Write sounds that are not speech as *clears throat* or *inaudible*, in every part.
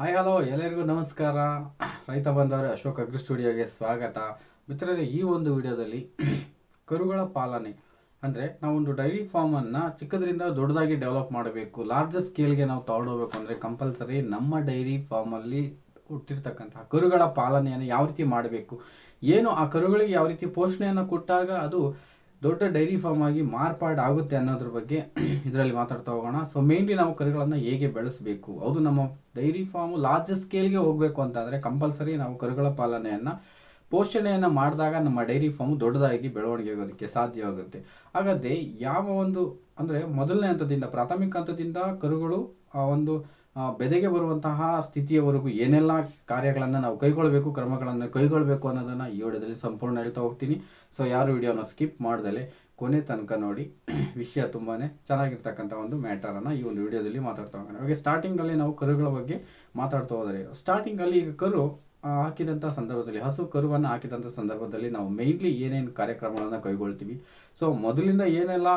Hi hello ಎಲ್ಲರಿಗೂ ನಮಸ್ಕಾರ. ರೈತ ಬಂದವರೇ, ಅಶೋಕ್ ಅಗ್ರಿ ಸ್ಟುಡಿಯೋಗೆ ಸ್ವಾಗತ. ಮಿತ್ರರೇ, ಈ ಒಂದು ವಿಡಿಯೋದಲ್ಲಿ ಕರುಗಳ ಪಾಲನೆ ಅಂದರೆ ನಾವೊಂದು ಡೈರಿ ಫಾರ್ಮನ್ನು ಚಿಕ್ಕದರಿಂದ ದೊಡ್ಡದಾಗಿ ಡೆವಲಪ್ ಮಾಡಬೇಕು. ಲಾರ್ಜ್ ಸ್ಕೇಲ್ಗೆ ನಾವು ತಗೊಂಡೋಗ್ಬೇಕು ಅಂದರೆ ಕಂಪಲ್ಸರಿ ನಮ್ಮ ಡೈರಿ ಫಾರ್ಮಲ್ಲಿ ಹುಟ್ಟಿರ್ತಕ್ಕಂತಹ ಕರುಗಳ ಪಾಲನೆಯನ್ನು ಯಾವ ರೀತಿ ಮಾಡಬೇಕು? ಏನು ಆ ಕರುಗಳಿಗೆ ಯಾವ ರೀತಿ ಪೋಷಣೆಯನ್ನು ಕೊಟ್ಟಾಗ ಅದು ದೊಡ್ಡ ಡೈರಿ ಫಾರ್ಮ್ ಆಗಿ ಮಾರ್ಪಾಡು ಆಗುತ್ತೆ ಅನ್ನೋದ್ರ ಬಗ್ಗೆ ಇದರಲ್ಲಿ ಮಾತಾಡ್ತಾ ಹೋಗೋಣ. ಸೊ ಮೇನ್ಲಿ ನಾವು ಕರುಗಳನ್ನು ಹೇಗೆ ಬೆಳೆಸಬೇಕು? ಅದು ನಮ್ಮ ಡೈರಿ ಫಾರ್ಮ್ ಲಾರ್ಜ್ ಸ್ಕೇಲ್ಗೆ ಹೋಗಬೇಕು ಅಂತಂದರೆ ಕಂಪಲ್ಸರಿ ನಾವು ಕರುಗಳ ಪಾಲನೆಯನ್ನು, ಪೋಷಣೆಯನ್ನು ಮಾಡಿದಾಗ ನಮ್ಮ ಡೈರಿ ಫಾರ್ಮ್ ದೊಡ್ಡದಾಗಿ ಬೆಳವಣಿಗೆ ಆಗೋದಕ್ಕೆ ಸಾಧ್ಯವಾಗುತ್ತೆ. ಹಾಗಾದರೆ ಯಾವ ಒಂದು, ಅಂದರೆ ಮೊದಲನೇ ಹಂತದಿಂದ ಪ್ರಾಥಮಿಕ ಹಂತದಿಂದ ಕರುಗಳು ಆ ಒಂದು ಬೆದೆಗೆ ಬರುವಂತಹ ಸ್ಥಿತಿಯವರೆಗೂ ಏನೆಲ್ಲ ಕಾರ್ಯಗಳನ್ನು ನಾವು ಕೈಗೊಳ್ಳಬೇಕು ಕ್ರಮಗಳನ್ನು ಕೈಗೊಳ್ಳಬೇಕು ಅನ್ನೋದನ್ನು ಈ ವಿಡಿಯೋದಲ್ಲಿ ಸಂಪೂರ್ಣ ಹೇಳ್ತಾ ಹೋಗ್ತೀನಿ. ಸೊ ಯಾರು ವಿಡಿಯೋನ ಸ್ಕಿಪ್ ಮಾಡ್ದಲೆ, ಕೊನೆ ತನಕ ನೋಡಿ. *clears throat* ವಿಷಯ ತುಂಬಾ ಚೆನ್ನಾಗಿರ್ತಕ್ಕಂಥ ಒಂದು ಮ್ಯಾಟರನ್ನು ಈ ಒಂದು ವಿಡಿಯೋದಲ್ಲಿ ಮಾತಾಡ್ತಾ ಹೋಗೋಣ. ಹಾಗೆ ಸ್ಟಾರ್ಟಿಂಗಲ್ಲಿ ನಾವು ಕರುಗಳ ಬಗ್ಗೆ ಮಾತಾಡ್ತಾ ಹೋದರೆ ಸ್ಟಾರ್ಟಿಂಗಲ್ಲಿ ಈಗ ಕರು ಹಾಕಿದಂಥ ಸಂದರ್ಭದಲ್ಲಿ, ಹಸು ಕರುವನ್ನು ಹಾಕಿದಂಥ ಸಂದರ್ಭದಲ್ಲಿ ನಾವು ಮೇಯ್ನ್ಲಿ ಏನೇನು ಕಾರ್ಯಕ್ರಮಗಳನ್ನು ಕೈಗೊಳ್ತೀವಿ. ಸೊ ಮೊದಲಿಂದ ಏನೆಲ್ಲ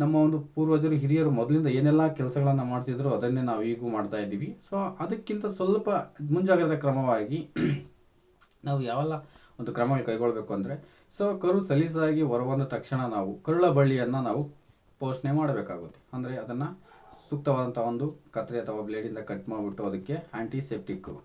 ನಮ್ಮ ಒಂದು ಪೂರ್ವಜರು, ಹಿರಿಯರು ಮೊದಲಿಂದ ಏನೆಲ್ಲ ಕೆಲಸಗಳನ್ನು ಮಾಡ್ತಿದ್ರು ಅದನ್ನೇ ನಾವು ಈಗೂ ಮಾಡ್ತಾ ಇದ್ದೀವಿ. ಸೊ ಅದಕ್ಕಿಂತ ಸ್ವಲ್ಪ ಮುಂಜಾಗ್ರತೆ ಕ್ರಮವಾಗಿ *clears throat* ನಾವು ಯಾವೆಲ್ಲ ಒಂದು ಕ್ರಮಗಳು ಕೈಗೊಳ್ಳಬೇಕು ಅಂದರೆ ಸೊ ಕರು ಸಲೀಸಾಗಿ ಹೊರಬಂದ ತಕ್ಷಣ ನಾವು ಕರುಳ ಬಳ್ಳಿಯನ್ನು ನಾವು ಪೋಷಣೆ ಮಾಡಬೇಕಾಗುತ್ತೆ. ಅಂದರೆ ಅದನ್ನು ಸೂಕ್ತವಾದಂಥ ಒಂದು ಕತ್ತರಿ ಅಥವಾ ಬ್ಲೇಡಿಂದ ಕಟ್ ಮಾಡಿಬಿಟ್ಟು ಅದಕ್ಕೆ ಆ್ಯಂಟಿಸೆಪ್ಟಿಕ್ ಅದು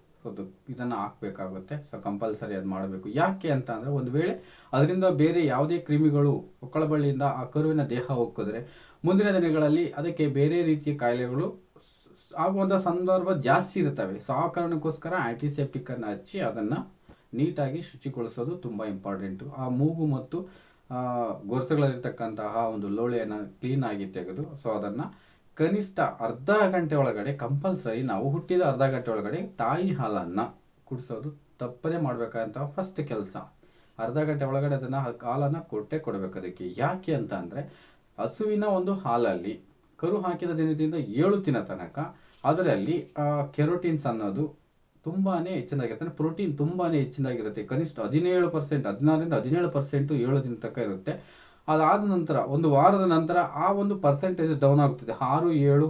ಇದನ್ನು ಹಾಕಬೇಕಾಗುತ್ತೆ. ಸೊ ಕಂಪಲ್ಸರಿ ಅದು ಮಾಡಬೇಕು. ಯಾಕೆ ಅಂತ ಅಂದರೆ ಒಂದು ವೇಳೆ ಅದರಿಂದ ಬೇರೆ ಯಾವುದೇ ಕ್ರಿಮಿಗಳು ಒಕ್ಕಳ ಬಳ್ಳಿಯಿಂದ ಆ ಕರುವಿನ ದೇಹ ಹೋಗಿದ್ರೆ ಮುಂದಿನ ದಿನಗಳಲ್ಲಿ ಅದಕ್ಕೆ ಬೇರೆ ರೀತಿಯ ಕಾಯಿಲೆಗಳು ಆಗುವಂಥ ಸಂದರ್ಭ ಜಾಸ್ತಿ ಇರ್ತವೆ ಸೊ ಆ ಕಾರಣಕ್ಕೋಸ್ಕರ ಆ್ಯಂಟಿಸೆಪ್ಟಿಕ್ಕನ್ನು ಹಚ್ಚಿ ಅದನ್ನು ನೀಟಾಗಿ ಶುಚಿಗೊಳಿಸೋದು ತುಂಬ ಇಂಪಾರ್ಟೆಂಟು ಆ ಮೂಗು ಮತ್ತು ಗೊರಸುಗಳಲ್ಲಿರ್ತಕ್ಕಂತಹ ಒಂದು ಲೋಳೆಯನ್ನು ಕ್ಲೀನಾಗಿ ತೆಗೆದು ಸೊ ಅದನ್ನು ಕನಿಷ್ಠ ಅರ್ಧ ಗಂಟೆ ಒಳಗಡೆ ಕಂಪಲ್ಸರಿ ನಾವು ಹುಟ್ಟಿದ ಅರ್ಧ ಗಂಟೆ ಒಳಗಡೆ ತಾಯಿ ಹಾಲನ್ನು ಕುಡಿಸೋದು ತಪ್ಪದೇ ಮಾಡಬೇಕಂತ ಫಸ್ಟ್ ಕೆಲಸ. ಅರ್ಧ ಗಂಟೆ ಒಳಗಡೆ ಅದನ್ನು ಹಾಲನ್ನು ಕೊಟ್ಟೆ ಕೊಡಬೇಕು ಅದಕ್ಕೆ. ಯಾಕೆ ಅಂತ ಅಂದರೆ ಹಸುವಿನ ಒಂದು ಹಾಲಲ್ಲಿ ಕರು ಹಾಕಿದ ದಿನದಿಂದ ಏಳು ದಿನ ತನಕ ಅದರಲ್ಲಿ ಕೆರೋಟಿನ್ಸ್ ಅನ್ನೋದು ತುಂಬಾ ಹೆಚ್ಚಿನದಾಗಿರುತ್ತೆ. ಪ್ರೋಟೀನ್ ತುಂಬಾ ಹೆಚ್ಚಿನದಾಗಿರುತ್ತೆ. ಕನಿಷ್ಠ ಹದಿನೇಳು ಪರ್ಸೆಂಟ್, ಹದಿನಾರರಿಂದ ಹದಿನೇಳು ಪರ್ಸೆಂಟು ಏಳು ದಿನ ತನಕ ಇರುತ್ತೆ. ಅದಾದ ನಂತರ, ಒಂದು ವಾರದ ನಂತರ ಆ ಒಂದು ಪರ್ಸೆಂಟೇಜ್ ಡೌನ್ ಆಗುತ್ತದೆ ಆರು, ಏಳು,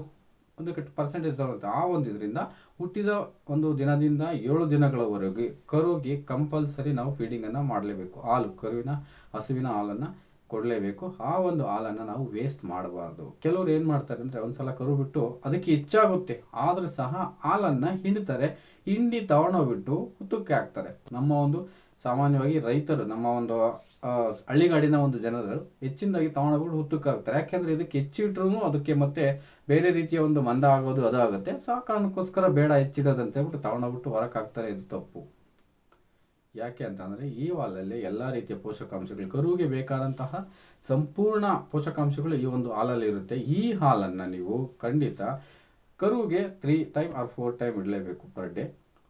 ಒಂದು ಪರ್ಸೆಂಟೇಜ್ ಡೌನ್ ಆಗುತ್ತೆ ಆ ಒಂದು ಇದರಿಂದ ಹುಟ್ಟಿದ ಒಂದು ದಿನದಿಂದ ಏಳು ದಿನಗಳವರೆಗೆ ಕರುಗೆ ಕಂಪಲ್ಸರಿ ನಾವು ಫೀಡಿಂಗನ್ನು ಮಾಡಲೇಬೇಕು. ಹಾಲು, ಕರುವಿನ, ಹಸುವಿನ ಹಾಲನ್ನು ಕೊಡಲೇಬೇಕು. ಆ ಒಂದು ಹಾಲನ್ನು ನಾವು ವೇಸ್ಟ್ ಮಾಡಬಾರ್ದು. ಕೆಲವರು ಏನು ಮಾಡ್ತಾರೆ ಅಂದರೆ, ಒಂದ್ಸಲ ಕರು ಬಿಟ್ಟು ಅದಕ್ಕೆ ಹೆಚ್ಚಾಗುತ್ತೆ. ಆದರೂ ಸಹ ಹಾಲನ್ನು ಹಿಂಡ್ತಾರೆ. ಹಿಂಡಿ ತಗೊಂಡೋಗ್ಬಿಟ್ಟು ಹುತ್ತಕ್ಕೆ ಹಾಕ್ತಾರೆ. ನಮ್ಮ ಒಂದು ಸಾಮಾನ್ಯವಾಗಿ ರೈತರು, ನಮ್ಮ ಒಂದು ಹಳ್ಳಿಗಾಡಿನ ಒಂದು ಜನರು ಹೆಚ್ಚಿನದಾಗಿ ತಗೊಂಡೋಗ್ಬಿಟ್ಟು ಹುತ್ತಕ್ಕೆ ಯಾಕೆಂದ್ರೆ ಇದಕ್ಕೆ ಹೆಚ್ಚಿಟ್ರು ಅದಕ್ಕೆ ಮತ್ತೆ ಬೇರೆ ರೀತಿಯ ಒಂದು ಮಂದ ಆಗೋದು, ಅದು ಆಗುತ್ತೆ. ಸೊ, ಆ ಕಾರಣಕ್ಕೋಸ್ಕರ ಬೇಡ ಹೆಚ್ಚಿಡೋದಂತ ಹೇಳ್ಬಿಟ್ಟು ತಗೊಂಡೋಗ್ಬಿಟ್ಟು ಹೊರಕಾಗ್ತಾರೆ ಇದು ತಪ್ಪು. ಯಾಕೆ ಅಂತಂದರೆ ಈ ಹಾಲಲ್ಲಿ ಎಲ್ಲ ರೀತಿಯ ಪೋಷಕಾಂಶಗಳು, ಕರುವಿಗೆ ಬೇಕಾದಂತಹ ಸಂಪೂರ್ಣ ಪೋಷಕಾಂಶಗಳು ಈ ಒಂದು ಹಾಲಲ್ಲಿ ಇರುತ್ತೆ. ಈ ಹಾಲನ್ನು ನೀವು ಖಂಡಿತ ಕರುವಿಗೆ three time or four time ಇಡಲೇಬೇಕು per day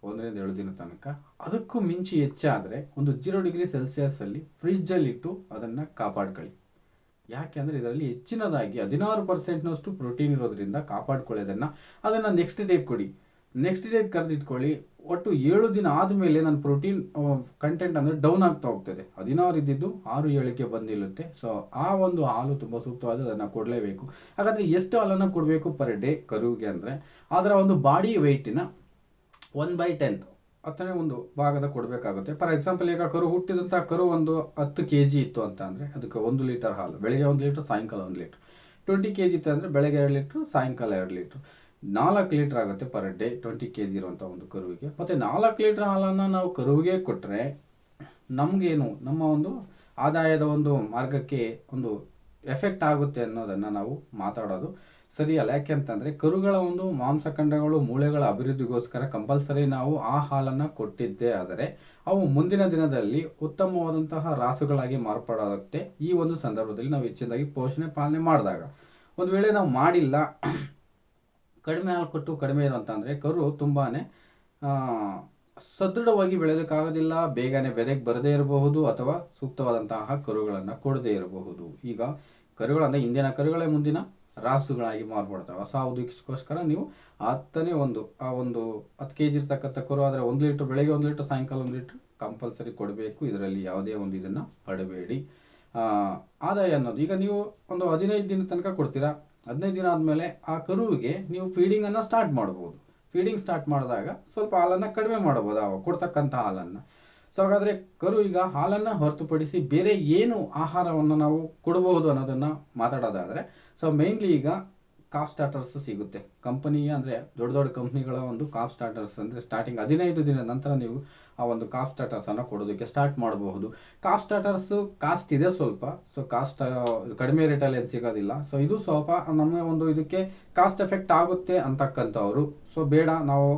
ಒಂದರಿಂದ ಏಳು ದಿನ ತನಕ. ಅದಕ್ಕೂ ಮಿಂಚಿ ಹೆಚ್ಚಾದರೆ ಒಂದು ಜೀರೋ ಡಿಗ್ರಿ ಸೆಲ್ಸಿಯಸ್ಸಲ್ಲಿ ಫ್ರಿಜ್ಜಲ್ಲಿಟ್ಟು ಅದನ್ನು ಕಾಪಾಡ್ಕೊಳ್ಳಿ. ಯಾಕೆ ಅಂದರೆ ಇದರಲ್ಲಿ ಹೆಚ್ಚಿನದಾಗಿ ಹದಿನಾರು ಪರ್ಸೆಂಟ್ನಷ್ಟು ಪ್ರೋಟೀನ್ ಇರೋದ್ರಿಂದ ಕಾಪಾಡ್ಕೊಳ್ಳೋದನ್ನು ಅದನ್ನು ನೆಕ್ಸ್ಟ್ ಡೇ ಕೊಡಿ. ನೆಕ್ಸ್ಟ್ ಡೇ ಕರೆದಿಟ್ಕೊಳ್ಳಿ. ಒಟ್ಟು ಏಳು ದಿನ ಆದಮೇಲೆ ನನ್ನ ಪ್ರೋಟೀನ್ ಕಂಟೆಂಟ್ ಅಂದರೆ ಡೌನ್ ಆಗ್ತಾ ಹೋಗ್ತದೆ. ಹದಿನಾರು ಇದ್ದಿದ್ದು ಆರು ಏಳಕ್ಕೆ ಬಂದಿರುತ್ತೆ ಸೊ ಆ ಒಂದು ಹಾಲು ತುಂಬ ಸೂಕ್ತವಾದ ಅದನ್ನು ಕೊಡಲೇಬೇಕು. ಹಾಗಾದರೆ ಎಷ್ಟು ಹಾಲನ್ನು ಕೊಡಬೇಕು ಪರ್ ಡೇ ಕರುವಿಗೆ ಅಂದರೆ? ಅದರ ಒಂದು ಬಾಡಿ ವೆಯ್ಟಿನ ಒನ್ ಬೈ ಟೆನ್ ಹತ್ತನೇ ಒಂದು ಭಾಗದ ಕೊಡಬೇಕಾಗುತ್ತೆ. ಫಾರ್ ಎಕ್ಸಾಂಪಲ್ ಈಗ ಕರು ಹುಟ್ಟಿದಂಥ ಕರು ಒಂದು ಹತ್ತು ಕೆ ಜಿ ಇತ್ತು ಅಂತ ಅಂದರೆ ಅದಕ್ಕೆ ಒಂದು ಲೀಟರ್ ಹಾಲು. ಬೆಳಗ್ಗೆ ಒಂದು ಲೀಟ್ರ್ ಸಾಯಂಕಾಲ ಒಂದು ಲೀಟ್ರ್ ಟ್ವೆಂಟಿ ಕೆ ಜಿ ಇತ್ತು ಅಂದರೆ ಬೆಳಗ್ಗೆ ಎರಡು ಲೀಟ್ರ್ ಸಾಯಂಕಾಲ ಎರಡು ಲೀಟ್ರ್ ನಾಲ್ಕು ಲೀಟ್ರ್ ಆಗುತ್ತೆ per day twenty K G ಇರುವಂಥ ಒಂದು ಕರುವಿಗೆ. ಮತ್ತು ನಾಲ್ಕು ಲೀಟ್ರ್ ಹಾಲನ್ನು ನಾವು ಕರುವಿಗೆ ಕೊಟ್ಟರೆ ನಮಗೇನು, ನಮ್ಮ ಒಂದು ಆದಾಯದ ಒಂದು ಮಾರ್ಗಕ್ಕೆ ಒಂದು ಎಫೆಕ್ಟ್ ಆಗುತ್ತೆ ಅನ್ನೋದನ್ನು ನಾವು ಮಾತಾಡೋದು. ಸರಿಯಲ್ಲ ಯಾಕೆಂತಂದರೆ ಕರುಗಳ ಒಂದು ಮಾಂಸಖಂಡಗಳು ಮೂಳೆಗಳ ಅಭಿವೃದ್ಧಿಗೋಸ್ಕರ ಕಂಪಲ್ಸರಿ ನಾವು ಆ ಹಾಲನ್ನು ಕೊಟ್ಟಿದ್ದೇ. ಆದರೆ ಅವು ಮುಂದಿನ ದಿನದಲ್ಲಿ ಉತ್ತಮವಾದಂತಹ ರಾಸುಗಳಾಗಿ ಮಾರ್ಪಾಡಾಗುತ್ತೆ ಈ ಒಂದು ಸಂದರ್ಭದಲ್ಲಿ ನಾವು ಹೆಚ್ಚಿನದಾಗಿ ಪೋಷಣೆ ಪಾಲನೆ ಮಾಡಿದಾಗ. ಒಂದು ವೇಳೆ ನಾವು ಮಾಡಿಲ್ಲ, ಕಡಿಮೆ ಹಾಲು ಕೊಟ್ಟು ಕಡಿಮೆ ಇದು ಅಂತಂದರೆ ಕರು ತುಂಬಾ ಸದೃಢವಾಗಿ ಬೆಳೆಯೋದಕ್ಕಾಗೋದಿಲ್ಲ, ಬೇಗನೆ ಬೆದೆಗೆ ಬರದೇ ಇರಬಹುದು ಅಥವಾ ಸೂಕ್ತವಾದಂತಹ ಕರುಗಳನ್ನು ಕೊಡದೇ ಇರಬಹುದು. ಈಗ ಕರುಗಳಂದರೆ ಇಂದಿನ ಕರುಗಳೇ ಮುಂದಿನ ರಾಸುಗಳಾಗಿ ಮಾರ್ಪಡ್ತವೆ. ಹೊಸ ಉದ್ದೇಶಕ್ಕೋಸ್ಕರ ನೀವು ಹತ್ತನೇ ಒಂದು, ಆ ಒಂದು ಹತ್ತು ಕೆ ಜಿ ಇರ್ತಕ್ಕಂಥ ಕರು ಆದರೆ ಒಂದು ಲೀಟ್ರ್ ಬೆಳಗ್ಗೆ ಒಂದು ಲೀಟ್ರ್ ಸಾಯಂಕಾಲ ಒಂದು ಲೀಟ್ರ್ ಕಂಪಲ್ಸರಿ ಕೊಡಬೇಕು. ಇದರಲ್ಲಿ ಯಾವುದೇ ಒಂದು ಇದನ್ನು ಪಡಬೇಡಿ. ಆದಾಯ ಅನ್ನೋದು. ಈಗ ನೀವು ಒಂದು ಹದಿನೈದು ದಿನ ತನಕ ಕೊಡ್ತೀರಾ? ಹದಿನೈದು ದಿನ ಆದಮೇಲೆ ಆ ಕರುವಿಗೆ ನೀವು ಫೀಡಿಂಗನ್ನು ಸ್ಟಾರ್ಟ್ ಮಾಡ್ಬೋದು. ಫೀಡಿಂಗ್ ಸ್ಟಾರ್ಟ್ ಮಾಡಿದಾಗ ಸ್ವಲ್ಪ ಹಾಲನ್ನು ಕಡಿಮೆ ಮಾಡ್ಬೋದು ಅವಾಗ ಕೊಡ್ತಕ್ಕಂಥ ಹಾಲನ್ನು. ಸೊ ಹಾಗಾದರೆ ಕರು ಈಗ ಹಾಲನ್ನು ಹೊರತುಪಡಿಸಿ ಬೇರೆ ಏನು ಆಹಾರವನ್ನು ನಾವು ಕೊಡಬಹುದು ಅನ್ನೋದನ್ನು ಮಾತಾಡೋದಾದರೆ ಸೊ ಮೇಯ್ನ್ಲಿ ಈಗ ಕಾಫ್ ಸ್ಟಾರ್ಟರ್ಸ್ ಸಿಗುತ್ತೆ. ಕಂಪನಿ ಅಂದರೆ ದೊಡ್ಡ ದೊಡ್ಡ ಕಂಪ್ನಿಗಳ ಒಂದು ಕಾಫ್ ಸ್ಟಾರ್ಟರ್ಸ್ ಅಂದರೆ ಸ್ಟಾರ್ಟಿಂಗ್ ಹದಿನೈದು ದಿನ ನಂತರ ನೀವು ಆ ಒಂದು ಕಾಫ್ ಸ್ಟಾರ್ಟರ್ಸನ್ನು ಕೊಡೋದಕ್ಕೆ ಸ್ಟಾರ್ಟ್ ಮಾಡಬಹುದು. ಕಾಫ್ ಸ್ಟಾರ್ಟರ್ಸು ಕಾಸ್ಟ್ ಇದೆ ಸ್ವಲ್ಪ. ಸೊ ಕಾಸ್ಟ್ ಕಡಿಮೆ ರೇಟಲ್ಲಿ ಏನು ಸಿಗೋದಿಲ್ಲ. ಸೊ ಇದು ಸ್ವಲ್ಪ ನಮ್ಮ ಒಂದು ಇದಕ್ಕೆ ಕಾಸ್ಟ್ ಎಫೆಕ್ಟ್ ಆಗುತ್ತೆ ಅಂತಕ್ಕಂಥವ್ರು. ಸೊ ಬೇಡ ನಾವು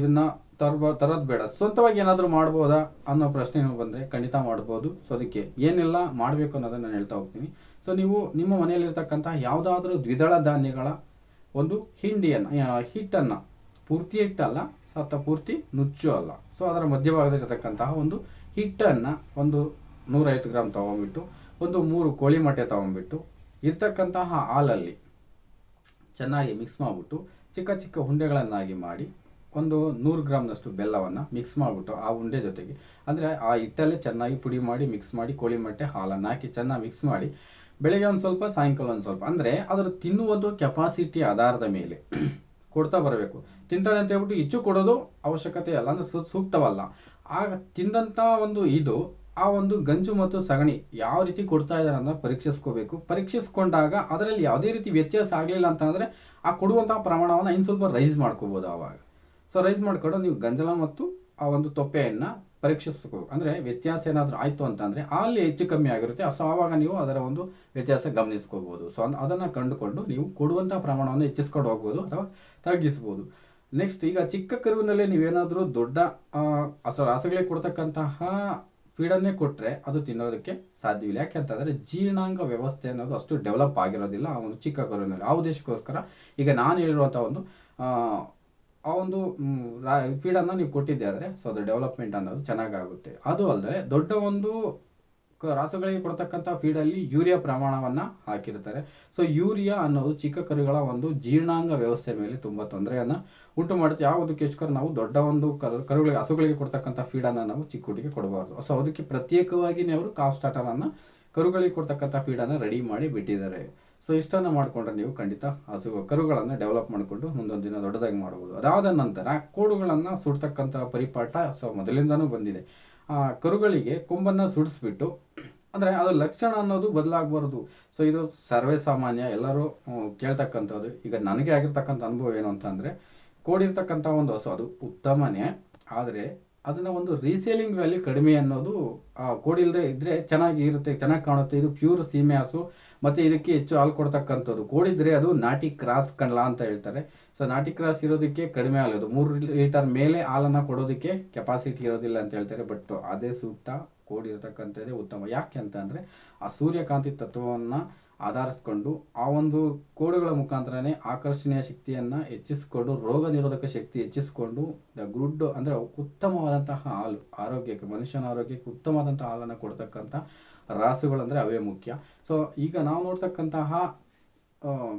ಇದನ್ನು ತರ್ಬ, ತರೋದು ಬೇಡ. ಸ್ವಂತವಾಗಿ ಏನಾದರೂ ಮಾಡ್ಬೋದಾ ಅನ್ನೋ ಪ್ರಶ್ನೆ ಬಂದರೆ ಖಂಡಿತ ಮಾಡ್ಬೋದು. ಸೊ ಅದಕ್ಕೆ ಏನೆಲ್ಲ, ಮಾಡಬೇಕು ಅನ್ನೋದನ್ನು ನಾನು ಹೇಳ್ತಾ ಹೋಗ್ತೀನಿ. ಸೊ ನೀವು ನಿಮ್ಮ ಮನೆಯಲ್ಲಿರ್ತಕ್ಕಂಥ ಯಾವುದಾದ್ರೂ ದ್ವಿದಳ ಧಾನ್ಯಗಳ ಒಂದು ಹಿಂಡಿಯನ್ನು ಹಿಟ್ಟನ್ನು ಪೂರ್ತಿ ಹಿಟ್ಟಲ್ಲ ಸತ್ತ ಪೂರ್ತಿ ನುಚ್ಚು ಅಲ್ಲ. ಸೊ ಅದರ ಮಧ್ಯಭಾಗದಲ್ಲಿರತಕ್ಕಂತಹ ಒಂದು ಹಿಟ್ಟನ್ನು ಒಂದು ನೂರೈವತ್ತು ಗ್ರಾಮ್ ತೊಗೊಂಬಿಟ್ಟು ಒಂದು ಮೂರು ಕೋಳಿ ಮೊಟ್ಟೆ ತೊಗೊಂಬಿಟ್ಟು ಇರ್ತಕ್ಕಂತಹ ಹಾಲಲ್ಲಿ ಚೆನ್ನಾಗಿ ಮಿಕ್ಸ್ ಮಾಡಿಬಿಟ್ಟು, ಚಿಕ್ಕ ಚಿಕ್ಕ ಉಂಡೆಗಳನ್ನಾಗಿ ಮಾಡಿ, ಒಂದು ನೂರು ಗ್ರಾಮ್ನಷ್ಟು ಬೆಲ್ಲವನ್ನು ಮಿಕ್ಸ್ ಮಾಡಿಬಿಟ್ಟು, ಆ ಉಂಡೆ ಜೊತೆಗೆ, ಅಂದರೆ ಆ ಹಿಟ್ಟಲ್ಲೇ ಚೆನ್ನಾಗಿ ಪುಡಿ ಮಾಡಿ ಮಿಕ್ಸ್ ಮಾಡಿ, ಕೋಳಿ ಮೊಟ್ಟೆ ಹಾಲನ್ನು ಹಾಕಿ ಚೆನ್ನಾಗಿ ಮಿಕ್ಸ್ ಮಾಡಿ ಬೆಳಗ್ಗೆ ಒಂದು ಸ್ವಲ್ಪ, ಸಾಯಂಕಾಲ ಒಂದು ಸ್ವಲ್ಪ. ಅಂದರೆ ಅದರ ತಿನ್ನುವುದು ಕೆಪಾಸಿಟಿ ಆಧಾರದ ಮೇಲೆ *clears throat* ಕೊಡ್ತಾ ಬರಬೇಕು. ತಿಂತಾನೆ ಅಂತ ಹೇಳ್ಬಿಟ್ಟು ಹೆಚ್ಚು ಕೊಡೋದು ಅವಶ್ಯಕತೆ ಅಲ್ಲ. ಅಂದರೆ ಸೂಕ್ತವಲ್ಲ. ಆಗ ತಿಂದಂಥ ಒಂದು ಇದು, ಆ ಒಂದು ಗಂಜು ಮತ್ತು ಸಗಣಿ ಯಾವ ರೀತಿ ಕೊಡ್ತಾ ಇದ್ದಾರೆ ಅನ್ನೋ ಪರೀಕ್ಷಿಸ್ಕೋಬೇಕು. ಪರೀಕ್ಷಿಸ್ಕೊಂಡಾಗ ಅದರಲ್ಲಿ ಯಾವುದೇ ರೀತಿ ವ್ಯತ್ಯಾಸ ಆಗಲಿಲ್ಲ ಅಂತಂದರೆ ಆ ಕೊಡುವಂಥ ಪ್ರಮಾಣವನ್ನು ಇನ್ನು ಸ್ವಲ್ಪ ರೈಸ್ ಮಾಡ್ಕೋಬೋದು ಆವಾಗ. ಸೊ ರೈಸ್ ಮಾಡಿಕೊಂಡು ನೀವು ಗಂಜಲ ಮತ್ತು ಆ ಒಂದು ತೊಪ್ಪೆಯನ್ನು ಪರೀಕ್ಷಿಸ್ಕೋಬೇಕು ಅಂದರೆ ವ್ಯತ್ಯಾಸ ಏನಾದರೂ ಆಯಿತು ಅಂತಂದರೆ ಅಲ್ಲಿ ಹೆಚ್ಚು ಕಮ್ಮಿ ಆಗಿರುತ್ತೆ. ಸೊ, ಆವಾಗ ನೀವು ಅದರ ಒಂದು ವ್ಯತ್ಯಾಸ ಗಮನಿಸ್ಕೋಬೋದು ಸೊ ಅದನ್ನು ಕಂಡುಕೊಂಡು ನೀವು ಕೊಡುವಂಥ ಪ್ರಮಾಣವನ್ನು ಹೆಚ್ಚಿಸ್ಕೊಂಡು ಹೋಗ್ಬೋದು ಅಥವಾ ತಗ್ಗಿಸ್ಬೋದು. ನೆಕ್ಸ್ಟ್ ಈಗ ಚಿಕ್ಕ ಕರುವಿನಲ್ಲಿ ನೀವೇನಾದರೂ ದೊಡ್ಡ ಅಸ ಹಸುಗಳಿಗೆ ಕೊಡ್ತಕ್ಕಂತಹ ಫೀಡನ್ನೇ ಕೊಟ್ಟರೆ ಅದು ತಿನ್ನೋದಕ್ಕೆ ಸಾಧ್ಯವಿಲ್ಲ. ಯಾಕೆ ಅಂತಂದರೆ ಜೀರ್ಣಾಂಗ ವ್ಯವಸ್ಥೆ ಅನ್ನೋದು ಅಷ್ಟು ಡೆವಲಪ್ ಆಗಿರೋದಿಲ್ಲ ಆ ಒಂದು ಚಿಕ್ಕ ಕರುವಿನಲ್ಲಿ. ಆ ಉದ್ದೇಶಕ್ಕೋಸ್ಕರ ಈಗ ನಾನು ಹೇಳಿರುವಂಥ ಒಂದು ಆ, ಒಂದು ಒಂದು ಫೀಡನ್ನು ನೀವು ಕೊಟ್ಟಿದ್ದೆ ಆದರೆ ಸೊ ಅದು ಡೆವಲಪ್ಮೆಂಟ್ ಅನ್ನೋದು ಚೆನ್ನಾಗಾಗುತ್ತೆ. ಅದು ಅಲ್ಲದೆ ದೊಡ್ಡ ಒಂದು ರಾಸುಗಳಿಗೆ ಕೊಡ್ತಕ್ಕಂಥ ಫೀಡಲ್ಲಿ ಯೂರಿಯಾ ಪ್ರಮಾಣವನ್ನು ಹಾಕಿರ್ತಾರೆ. ಸೊ ಯೂರಿಯಾ ಅನ್ನೋದು ಚಿಕ್ಕ ಕರುಗಳ ಒಂದು ಜೀರ್ಣಾಂಗ ವ್ಯವಸ್ಥೆ ಮೇಲೆ ತುಂಬ ತೊಂದರೆಯನ್ನು ಉಂಟು ಮಾಡುತ್ತೆ. ಯಾವುದಕ್ಕೋಸ್ಕರ ನಾವು ದೊಡ್ಡ ಒಂದು ಕರು ಕರುಗಳಿಗೆ ಹಸುಗಳಿಗೆ ಕೊಡ್ತಕ್ಕಂಥ ಫೀಡನ್ನು ನಾವು ಚಿಕ್ಕ ಹುಡುಗಿಗೆ ಕೊಡಬಾರ್ದು. ಸೊ ಅದಕ್ಕೆ ಪ್ರತ್ಯೇಕವಾಗಿ ಅವರು ಕಾಫ್ ಸ್ಟಾರ್ಟರನ್ನು ಕರುಗಳಿಗೆ ಕೊಡ್ತಕ್ಕಂಥ ಫೀಡನ್ನು ರೆಡಿ ಮಾಡಿ ಬಿಟ್ಟಿದ್ದಾರೆ. ಸೊ ಇಷ್ಟನ್ನು ಮಾಡಿಕೊಂಡ್ರೆ ನೀವು ಖಂಡಿತ ಹಸು ಕರುಗಳನ್ನು ಡೆವಲಪ್ ಮಾಡಿಕೊಂಡು ಮುಂದೊಂದು ದಿನ ದೊಡ್ಡದಾಗಿ ಮಾಡ್ಬೋದು. ಅದಾದ ನಂತರ ಕೋಡುಗಳನ್ನು ಸುಡ್ತಕ್ಕಂಥ ಪರಿಪಾಠ ಸೊ ಮೊದಲಿಂದನೂ ಬಂದಿದೆ. ಆ ಕರುಗಳಿಗೆ ಕೊಂಬನ್ನು ಸುಡಿಸ್ಬಿಟ್ಟು ಅಂದರೆ ಅದು ಲಕ್ಷಣ ಅನ್ನೋದು ಬದಲಾಗಬಾರ್ದು. ಸೊ ಇದು ಸರ್ವೇ ಸಾಮಾನ್ಯ ಎಲ್ಲರೂ ಕೇಳ್ತಕ್ಕಂಥದ್ದು. ಈಗ ನನಗೆ ಆಗಿರ್ತಕ್ಕಂಥ ಅನುಭವ ಏನು ಅಂತಂದರೆ ಕೋಡಿರ್ತಕ್ಕಂಥ ಒಂದು ಹಸು ಅದು ಉತ್ತಮನೇ ಆದರೆ ಅದನ್ನು ಒಂದು ರೀಸೇಲಿಂಗ್ ವ್ಯಾಲ್ಯೂ ಕಡಿಮೆ ಅನ್ನೋದು ಆ, ಕೋಡಿಲ್ದೇ ಇದ್ದರೆ ಚೆನ್ನಾಗಿ ಇರುತ್ತೆ ಚೆನ್ನಾಗಿ ಕಾಣುತ್ತೆ. ಇದು ಪ್ಯೂರ್ ಸೀಮೆ ಹಸು. ಮತ್ತು ಇದಕ್ಕೆ ಹೆಚ್ಚು ಹಾಲು ಕೊಡ್ತಕ್ಕಂಥದ್ದು. ಕೋಡಿದ್ರೆ ಅದು ನಾಟಿ ಕ್ರಾಸ್ ಕಣ್ಲ ಅಂತ ಹೇಳ್ತಾರೆ. ಸೊ ನಾಟಿ ಕ್ರಾಸ್ ಇರೋದಕ್ಕೆ ಕಡಿಮೆ ಆಗೋದು ಮೂರು ಲೀಟರ್ ಮೇಲೆ ಹಾಲನ್ನು ಕೊಡೋದಕ್ಕೆ ಕೆಪಾಸಿಟಿ ಇರೋದಿಲ್ಲ ಅಂತ ಹೇಳ್ತಾರೆ. ಬಟ್ ಅದೇ ಸೂಕ್ತ ಕೋಡಿ ಇರತಕ್ಕಂಥದ್ದೇ ಉತ್ತಮ. ಯಾಕೆ ಅಂತಂದರೆ ಆ ಸೂರ್ಯಕಾಂತಿ ತತ್ವವನ್ನು ಆಧರಿಸ್ಕೊಂಡು ಆ ಒಂದು ಕೋಡುಗಳ ಮುಖಾಂತರನೇ ಆಕರ್ಷಣೀಯ ಶಕ್ತಿಯನ್ನು ಹೆಚ್ಚಿಸಿಕೊಂಡು, ರೋಗ ನಿರೋಧಕ ಶಕ್ತಿ ಹೆಚ್ಚಿಸಿಕೊಂಡು, ದ ಗುಡ್ ಅಂದರೆ ಉತ್ತಮವಾದಂತಹ ಹಾಲು, ಆರೋಗ್ಯಕ್ಕೆ, ಮನುಷ್ಯನ ಆರೋಗ್ಯಕ್ಕೆ ಉತ್ತಮವಾದಂತಹ ಹಾಲನ್ನು ಕೊಡ್ತಕ್ಕಂಥ ರಾಸುಗಳಂದರೆ ಅವೇ ಮುಖ್ಯ. ಸೊ ಈಗ ನಾವು ನೋಡ್ತಕ್ಕಂತಹ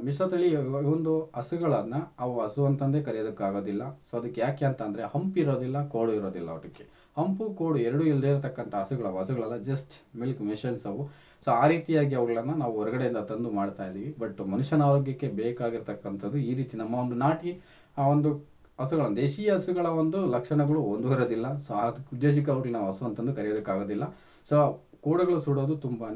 ಮಿಶ್ರತಳಿ ಒಂದು ಹಸುಗಳನ್ನು ಅವು ಹಸು ಅಂತಂದೇ ಕರೆಯೋದಕ್ಕಾಗೋದಿಲ್ಲ. ಸೊ ಅದಕ್ಕೆ ಯಾಕೆ ಅಂತಂದರೆ ಹಂಪು ಇರೋದಿಲ್ಲ, ಕೋಡು ಇರೋದಿಲ್ಲ ಅವಕ್ಕೆ ಹಂಪು, ಕೋಡು ಎರಡೂ ಇಲ್ಲದೆ ಇರತಕ್ಕಂಥ ಹಸುಗಳ ಹಸುಗಳೆಲ್ಲ ಜಸ್ಟ್ ಮಿಲ್ಕ್ ಮಿಷನ್ಸ್ ಅವು. ಸೊ ಆ ರೀತಿಯಾಗಿ ಅವುಗಳನ್ನು ನಾವು ಹೊರಗಡೆಯಿಂದ ತಂದು ಮಾಡ್ತಾ ಇದ್ದೀವಿ. ಬಟ್ ಮನುಷ್ಯನ ಆರೋಗ್ಯಕ್ಕೆ ಬೇಕಾಗಿರ್ತಕ್ಕಂಥದ್ದು ಈ ರೀತಿ ನಮ್ಮ ಒಂದು ನಾಟಿ, ಆ ಒಂದು ಹಸುಗಳ ದೇಶೀಯ ಹಸುಗಳ ಒಂದು ಲಕ್ಷಣಗಳು ಒಂದು ಇರೋದಿಲ್ಲ. ಸೊ ಆ ಉದ್ದೇಶಕ್ಕೆ ಅವ್ರಿಗೆ ನಾವು ಹಸು ಅಂತಂದು ಕರೆಯೋದಕ್ಕಾಗೋದಿಲ್ಲ. ಸೊ ಕೂಡಗಳು ಸುಡೋದು ತುಂಬಾ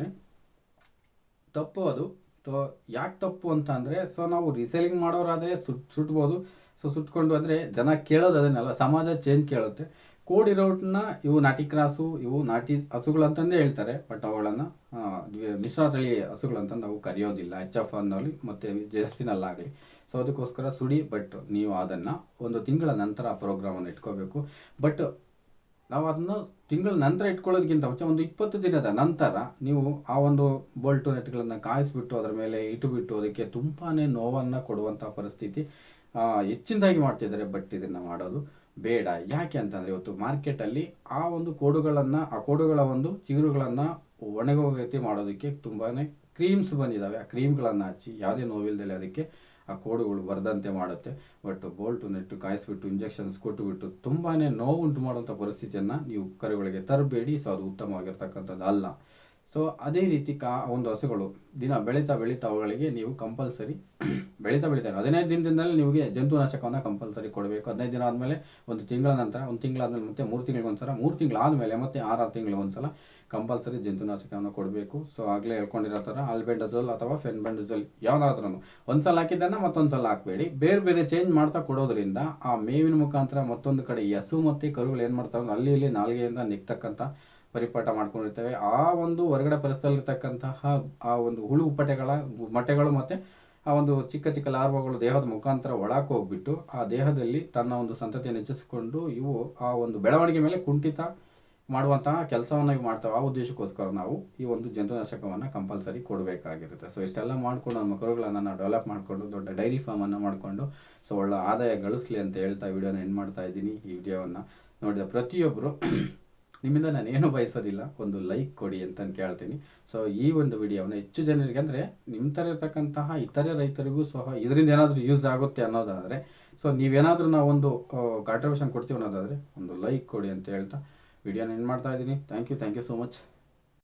ತಪ್ಪು ಅದು. ಸೊ ಯಾಕೆ ತಪ್ಪು ಅಂತ ಅಂದರೆ ಸೊ ನಾವು ರೀಸೇಲಿಂಗ್ ಮಾಡೋರಾದರೆ ಸುಟ್ ಸುಟ್ಬೋದು ಸೊ ಸುಟ್ಕೊಂಡು ಅಂದರೆ ಜನ ಕೇಳೋದು ಅದನ್ನೆಲ್ಲ, ಸಮಾಜ ಚೇಂಜ್ ಕೇಳುತ್ತೆ. ಕೋಡಿರೋಟ್ನ ಇವು ನಾಟಿ ಕ್ರಾಸು, ಇವು ನಾಟಿ ಹಸುಗಳು ಅಂತಂದೇ ಹೇಳ್ತಾರೆ, ಬಟ್ ಅವುಗಳನ್ನು ಮಿಶ್ರ ತಳಿ ಹಸುಗಳಂತ ನಾವು ಕರೆಯೋದಿಲ್ಲ. ಎಚ್ ಎಫ್ ಅನ್ನೋಲಿ ಮತ್ತು ಜೆಸ್ಸಿನಲ್ಲಾಗಲಿ ಸೊ ಅದಕ್ಕೋಸ್ಕರ ಸುಡಿ ಬಟ್ ನೀವು ಅದನ್ನು ಒಂದು ತಿಂಗಳ ನಂತರ ಆ ಪ್ರೋಗ್ರಾಮನ್ನು ಇಟ್ಕೋಬೇಕು. ಬಟ್ ನಾವು ಅದನ್ನು ತಿಂಗಳ ನಂತರ ಇಟ್ಕೊಳ್ಳೋದಕ್ಕಿಂತ ಮುಂಚೆ ಒಂದು ಇಪ್ಪತ್ತು ದಿನದ ನಂತರ ನೀವು ಆ ಒಂದು ಬೋಲ್ಟು ನೆಟ್ಗಳನ್ನು ಕಾಯಿಸಿಬಿಟ್ಟು ಅದರ ಮೇಲೆ ಇಟ್ಟುಬಿಟ್ಟು ಅದಕ್ಕೆ ತುಂಬಾ ನೋವನ್ನು ಕೊಡುವಂಥ ಪರಿಸ್ಥಿತಿ ಹೆಚ್ಚಿನದಾಗಿ ಮಾಡ್ತಿದ್ದಾರೆ ಬಟ್ ಇದನ್ನು ಮಾಡೋದು. ಬೇಡ. ಯಾಕೆ ಅಂತಂದರೆ ಇವತ್ತು ಮಾರ್ಕೆಟಲ್ಲಿ ಆ ಒಂದು ಕೋಡುಗಳನ್ನು, ಆ ಕೋಡುಗಳ ಒಂದು ಚಿಗುರುಗಳನ್ನು ಒಣಗೋಗತಿ ಮಾಡೋದಕ್ಕೆ ತುಂಬಾ ಕ್ರೀಮ್ಸ್ ಬಂದಿದ್ದಾವೆ ಆ ಕ್ರೀಮ್ಗಳನ್ನು ಹಚ್ಚಿ, ಯಾವುದೇ ನೋವಿಲ್ದಲೆ ಅದಕ್ಕೆ ಆ ಕೋಡುಗಳು ಬರದಂತೆ ಮಾಡುತ್ತೆ. ಬಟ್ ಬೋಲ್ಟು ನೆಟ್ಟು ಕಾಯಿಸ್ಬಿಟ್ಟು ಇಂಜೆಕ್ಷನ್ಸ್ ಕೊಟ್ಟುಬಿಟ್ಟು ತುಂಬಾ ನೋವು ಉಂಟು ಮಾಡುವಂಥ ಪರಿಸ್ಥಿತಿಯನ್ನು ನೀವು ಕರುಗಳಿಗೆ ತರಬೇಡಿ. ಸೊ ಅದು ಉತ್ತಮವಾಗಿರ್ತಕ್ಕಂಥದ್ದು ಅಲ್ಲ ಸೊ ಅದೇ ರೀತಿ ಕಾ, ಒಂದು ಹಸುಗಳು, ದಿನ ಬೆಳೀತಾ ಬೆಳೀತಾ ಅವುಗಳಿಗೆ ನೀವು ಕಂಪಲ್ಸರಿ *clears throat* ಬೆಳೀತಾ ಬೆಳೀತಾ ಇರೋ, ಹದಿನೈದು ದಿನದಿಂದಲೇ ನಿಮಗೆ ಜಂತುನಾಶಕವನ್ನು ಕಂಪಲ್ಸರಿ ಕೊಡಬೇಕು. ಹದಿನೈದು ದಿನ ಆದಮೇಲೆ ಒಂದು ತಿಂಗಳ ನಂತರ, ಒಂದು ತಿಂಗಳಾದಮೇಲೆ ಮತ್ತೆ ಮೂರು ತಿಂಗಳಿಗೆ ಒಂದ್ಸಲ, ಮೂರು ತಿಂಗಳಾದಮೇಲೆ ಮತ್ತೆ ಆರಾರು ತಿಂಗಳಿಗೆ ಒಂದ್ಸಲ ಕಂಪಲ್ಸರಿ ಜಂತುನಾಶಕವನ್ನು ಕೊಡಬೇಕು. ಸೊ ಆಗಲೇ ಹೇಳ್ಕೊಂಡಿರೋ ಥರ ಆಲ್ಬೆಂಡಜೋಲ್ ಅಥವಾ ಫೆನ್ಬೆಂಡಜೋಲ್ ಯಾವುದಾದ್ರೂ ಒಂದು ಸಲ ಹಾಕಿದ್ದನ್ನು ಮತ್ತೊಂದು ಸಲ ಹಾಕಬೇಡಿ. ಬೇರೆ ಬೇರೆ ಚೇಂಜ್ ಮಾಡ್ತಾ ಕೊಡೋದ್ರಿಂದ ಆ ಮೇವಿನ ಮುಖಾಂತರ ಮತ್ತೊಂದು ಕಡೆ ಹಸು ಮತ್ತು ಕರುಗಳು ಏನು ಮಾಡ್ತಾರೆ, ಅಲ್ಲಿ ಇಲ್ಲಿ ನಾಲ್ಗೆಯಿಂದ ನಿಗ್ತಕ್ಕಂಥ ಪರಿಪಾಠ ಮಾಡ್ಕೊಂಡಿರ್ತೇವೆ. ಆ ಒಂದು ಹೊರಗಡೆ ಪರಿಸರದಲ್ಲಿರ್ತಕ್ಕಂತಹ ಆ ಒಂದು ಹುಳು ಉಪ್ಪಟೆಗಳ ಮೊಟ್ಟೆಗಳು ಮತ್ತು ಆ ಒಂದು ಚಿಕ್ಕ ಚಿಕ್ಕ ಲಾರ್ವಗಳು ದೇಹದ ಮುಖಾಂತರ ಒಳಕ್ಕೆ ಹೋಗ್ಬಿಟ್ಟು ಆ ದೇಹದಲ್ಲಿ ತನ್ನ ಒಂದು ಸಂತತಿಯನ್ನು ಹೆಚ್ಚಿಸಿಕೊಂಡು ಇವು ಆ ಒಂದು ಬೆಳವಣಿಗೆ ಮೇಲೆ ಕುಂಠಿತ ಮಾಡುವಂತಹ ಕೆಲಸವನ್ನು ಇವು ಮಾಡ್ತಾವೆ. ಆ ಉದ್ದೇಶಕ್ಕೋಸ್ಕರ ನಾವು ಈ ಒಂದು ಜಂತುನಾಶಕವನ್ನು ಕಂಪಲ್ಸರಿ ಕೊಡಬೇಕಾಗಿರುತ್ತೆ. ಸೊ ಇಷ್ಟೆಲ್ಲ ಮಾಡಿಕೊಂಡು ನಮ್ಮ ಕರುಗಳನ್ನು ನಾವು ಡೆವಲಪ್ ಮಾಡಿಕೊಂಡು ದೊಡ್ಡ ಡೈರಿ ಫಾರ್ಮನ್ನು ಮಾಡಿಕೊಂಡು ಸೊ ಒಳ್ಳೆ ಆದಾಯ ಗಳಿಸ್ಲಿ ಅಂತ ಹೇಳ್ತಾ ವಿಡಿಯೋನ ಎಂಡ್ ಮಾಡ್ತಾ ಇದ್ದೀನಿ. ಈ ವಿಡಿಯೋವನ್ನು ನೋಡಿದ ಪ್ರತಿಯೊಬ್ಬರು ನಿಮ್ಮಿಂದ ನಾನು ಏನು ಬಯಸೋದಿಲ್ಲ, ಒಂದು ಲೈಕ್ ಕೊಡಿ ಅಂತಂದು ಕೇಳ್ತೀನಿ. ಸೊ ಈ ಒಂದು ವಿಡಿಯೋನ ಹೆಚ್ಚು ಜನರಿಗೆ ಅಂದರೆ ನಿಮ್ಮ ಥರ ಇರ್ತಕ್ಕಂತಹ ಇತರೆ ರೈತರಿಗೂ ಸಹ ಇದರಿಂದ ಏನಾದರೂ ಯೂಸ್ ಆಗುತ್ತೆ ಅನ್ನೋದಾದರೆ ಸೊ ನೀವೇನಾದರೂ ನಾವು ಒಂದು ಕಾಂಟ್ರಿಬ್ಯೂಷನ್ ಕೊಡ್ತೀವಿ ಅನ್ನೋದಾದರೆ ಒಂದು ಲೈಕ್ ಕೊಡಿ ಅಂತ ಹೇಳ್ತಾ ವಿಡಿಯೋನ ಏನು ಮಾಡ್ತಾ ಇದ್ದೀನಿ. Thank you thank you so much